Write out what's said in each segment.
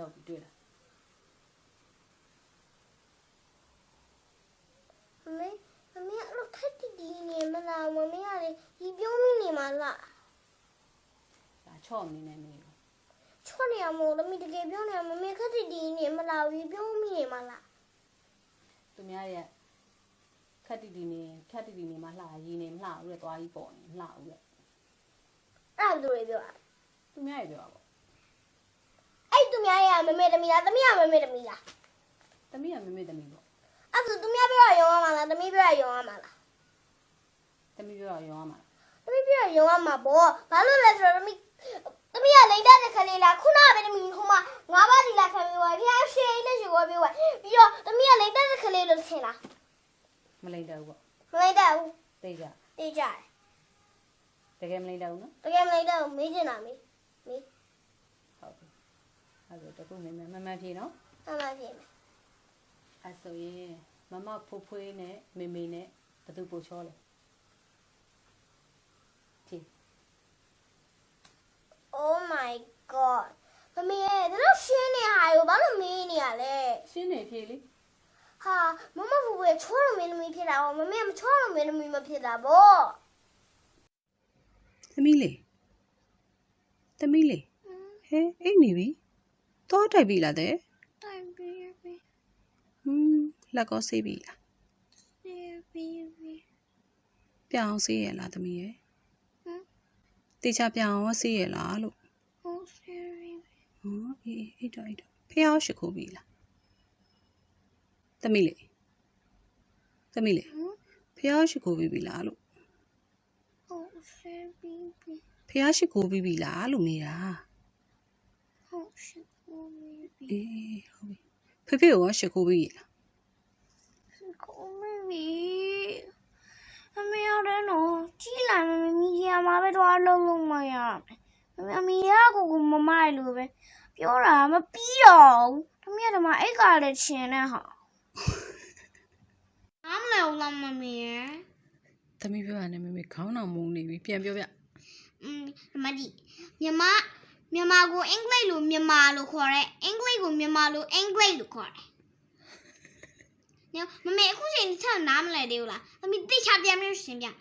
တော့ပြီတွေ့လားမမေမမေအဲ့လိုခက်တီတီနေမလားမမေကလေဒီပြုံးမိနေမှာလားဒါချော့နေနေနေကိုချွတ်နေရမို့သမီးတကယ်ပြောနေရမမေခက်တီတီနေမလားဒီပြုံးမိနေမှာလားသူများရဲ့ခက်တီတီနေခက်တီတီနေမှလှရည်နေမလှဘူးတဲ့သွားကြီးပေါ်နေမလှဘူးတဲ့အဲ့ဒါသူတွေပြောတာသူများရဲ့ပြောတာ ပေါ့အဲ့သူများရမမေသမီးလားသမီးရမမေသမီးလားသမီးကမမေသမီးပေါ့အဲ့ဒါသူများပြောရရုံရမှာလားသမီးပြောရရုံရမှာလားသမီးပြောတော့ရောရမှာသမီးပြောရရုံရမှာပေါ့ဘာလို့လဲဆိုတော့သမီးသမီးကလိမ့်တဲ့ခလေးလားခုနကပဲသမီးဟိုမှာငါးပါးဒီလာခံပြီးွားဖျားရှင်းနဲ့ရှူွားပြီးွားပြီးတော့သမီးကလိမ့်တဲ့ခလေးလို့ထင်လားမလိမ့်တော့ဘူးပေါ့မလိမ့်တဲ့ဘူးသိကြသိကြတယ်တကယ်မလိမ့်တော့ဘူးနော်တကယ်မလိမ့်တဲ့ဘူးမေးချင်တာမေးမေးဟုတ်ပြီ အဲ့ဒါတခုမင်းမန်မန်ဖြေနော်အမှန်ဖြစ်မယ်အဲ့ဆိုရင်မမဖိုးဖွေးနဲ့မေမေနဲ့ဘသူပို့ချောလဲဖြေ Oh my god မမေရဲ့ဒါတော့ရှင်းနေဟာကိုဘာလို့မေးနေရလဲရှင်းနေဖြေလေဟာမမဘူပဲချောလို့မင်းသမီးဖြစ်တာပေါ့မမေကမချောလို့မင်းသမီးမဖြစ်တာပေါ့သမီးလေးသမီးလေးဟဲအိတ်နေပြီ သွားတိုက်ပြီလားတဲ့တိုင်ပြီးပြီးဟွန်းလက်ကောဆေးပြီလားပြီးပြီးပြီးပြောင်းဆေးရလားသမီးရဲ့ဟမ်တေချာပြောင်းရောဆေးရလားလို့ဟုတ်စီရီဟောအေးအေးတော့အေးတော့ဖះရှိခိုးပြီလားသမီးလေးသမီးလေးဟမ်ဖះရှိခိုးပြီလားလို့ဟုတ်စီပြီးပြီးဖះရှိခိုးပြီလားလို့မေးတာဟုတ်ရှိကိုပြီးပြီး အေးဟုတ်ပြီဖေဖေရောရှိခိုးပြီလားကိုမမီအမေရတယ်နော်ကြီးလာမမီရမှာပဲတော့လုံးလုံးမရမယ်မမီရကိုကိုမမိုက်လို့ပဲပြောတာမပြီးတော့ဘူးတမီးကတမအိတ်ကလည်းချင်တဲ့ဟာအားမလဲဘူးလားမမီရသမီးပြောရတယ်မေမေခေါင်းတော်မုန်းနေပြီပြန်ပြောပြอืมမဒီမြန်မာမြ န်မာကိုအင်္ဂလိပ်လိုမြန်မာလို့ခေါ်တယ်အင်္ဂလိပ်ကိုမြန်မာလိုအင်္ဂလိပ်လို့ခေါ်တယ်ညမမေအခုချိန်ချက်နားမလဲသေးဘူးလားသမီးသိချပြန်ပြီးရှင်းပြမယ်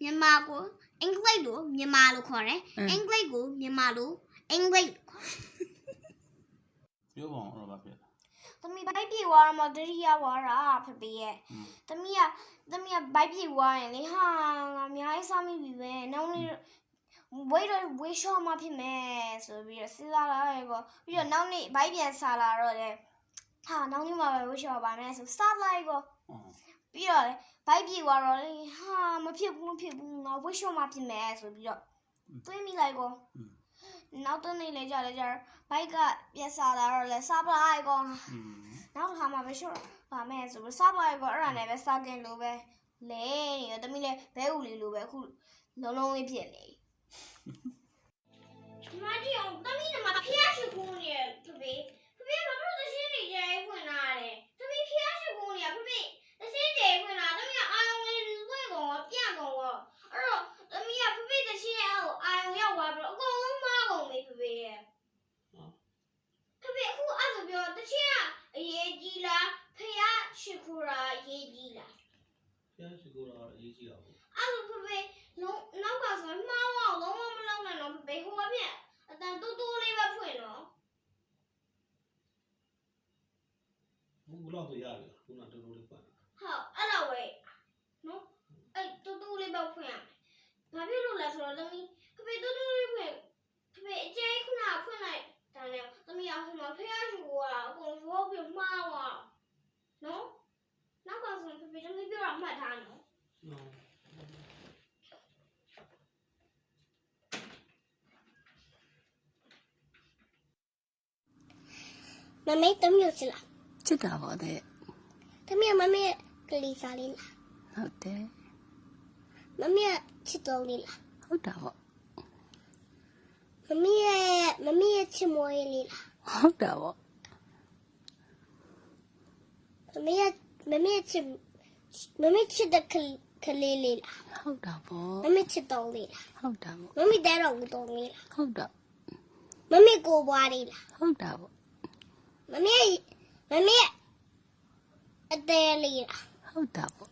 မြန်မာကိုအင်္ဂလိပ်လိုမြန်မာလို့ခေါ်တယ်အင်္ဂလိပ်ကိုမြန်မာလိုအင်္ဂလိပ်လို့ခေါ်တယ်ပြောပါအောင်အဲ့တော့ဗာဖြစ်သမီးဘိုက်ပြေသွားတော့မှတတိယဝါတာဖဖေရဲ့อืมသမီးကသမီးကဘိုက်ပြေသွားရင်လေဟာငါအများကြီးစားမိပြီပဲနောက်နေ့ ဝိတ်တော့ဝေးရှော့မှဖြစ်မယ်ဆိုပြီးတော့စဉ်းစားလာတယ်ကောပြီးတော့နောက်နေ့ဘိုက်ပြန်ဆာလာတော့လေဟာနောက်နေ့မှပဲဝေးရှော့ပါမယ်ဆိုစလိုက်ကောပြီးတော့လေဘိုက်ပြေသွားတော့လေဟာမဖြစ်ဘူးမဖြစ်ဘူးငါဝေးရှော့မှဖြစ်မယ်ဆိုပြီးတော့တွေးမိလိုက်ကောနောက်တနေ့လည်းကြာလည်းကြာဘိုက်ကပြန်ဆာလာတော့လေစပလိုက်ကောနောက်တစ်ခါမှဝေးရှော့ပါမယ်ဆိုပြီးစပလိုက်ကောအဲ့ဒါနဲ့ပဲစကင်လိုပဲလဲနေတော့တမီးလည်းဘဲဦးလေးလိုပဲအခုလုံးလုံးလေးဖြစ်နေ မဒီအောင်တမီးကမဖျားရှိခုံးနေတပည့်တပည့်ဘာလို့သရှင်းနေကြဲဖွင့်လာတယ်တမီးဖျားရှိခုံးနေတပည့်သရှင်းကြဲဖွင့်လာတမီးအာယုံလေးသွေးကောင်ပြကောင်ကအဲ့တော့တမီးကဖဖေးသရှင်းအောက်အာယုံရောက်သွားပြီးတော့အကုန်လုံးမကုန်ပြီဖဖေးရဲ့ဖဖေအခုအဲ့လိုပြောတချင်းကအရေးကြီးလားဖះရှိခိုးတာအရေးကြီးလား ဖျားရှိခိုးတော့အရေးကြီးတာပေါ့အဲ့လိုဖဖေလုံးနောက်ကဆိုမှားအောင်လုံးဝမလုံးနဲ့တော့ဖဖေဟိုအပြက်အတန်တူတူလေးပဲဖွင့်တော့ဘူးလောက်ဆိုရပြီခုနတော်တော်လေးပတ် ဟုတ်အဲ့လိုပဲနော်အဲ့တူတူလေးပဲဖွင့်ရမယ်ဘာဖြစ်လို့လဲဆိုတော့သမီးဖဖေတူတူလေးဖွင့်ဖဖေအကျဲခုနကဖွင့်လိုက်တန်းလေသမီးအောင်ဟိုမှာဖះရှိခိုးတာအကုန်ရောပြီးမှားသွားနော်နောက်ကဆိုဖဖေသမီးပြောတာမှတ်ထားနော် နော် မမေတမီးကိုချစ်လားချစ်တာပေါ့တဲ့တမီးကမမေကလေးစားလေးလားဟုတ်တယ်မမေကချစ်တော်လေးလားဟုတ်တာပေါ့မမေရဲ့မမေရဲ့ချစ်မွေးလေးလားဟုတ်တာပေါ့မမေရဲ့မမေရဲ့ချစ်မမေချစ်တဲ့ကလေးကလေးလေးလားဟုတ်တာပေါ့မမေချစ်တော်လေးလားဟုတ်တာပေါ့မမေတဲတော်ဦးတော်လေးလားဟုတ်တာမမေကိုပွားလေးလားဟုတ်တာပေါ့ မမမေမမေအသေးလေးလားဟုတ်တာပေါ့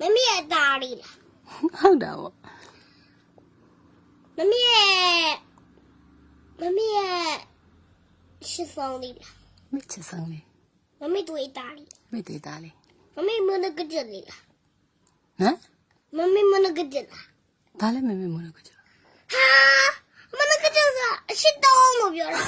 မမေအသားလေးလားဟုတ်တာပေါ့မမေရဲ့မမေရဲ့ရှစ်ဆောင်လေးလားမိချစ်စမ်းလေးမမေတွေ့အသားလေးမိသေးတာလေးမမေမနကကြက်လေးလားဟမ်မမေမနကကြက်လားဘာလဲမမေမလို့ကြဟာမနကကြက်ကအရှိတောင်းလို့ပြောတာ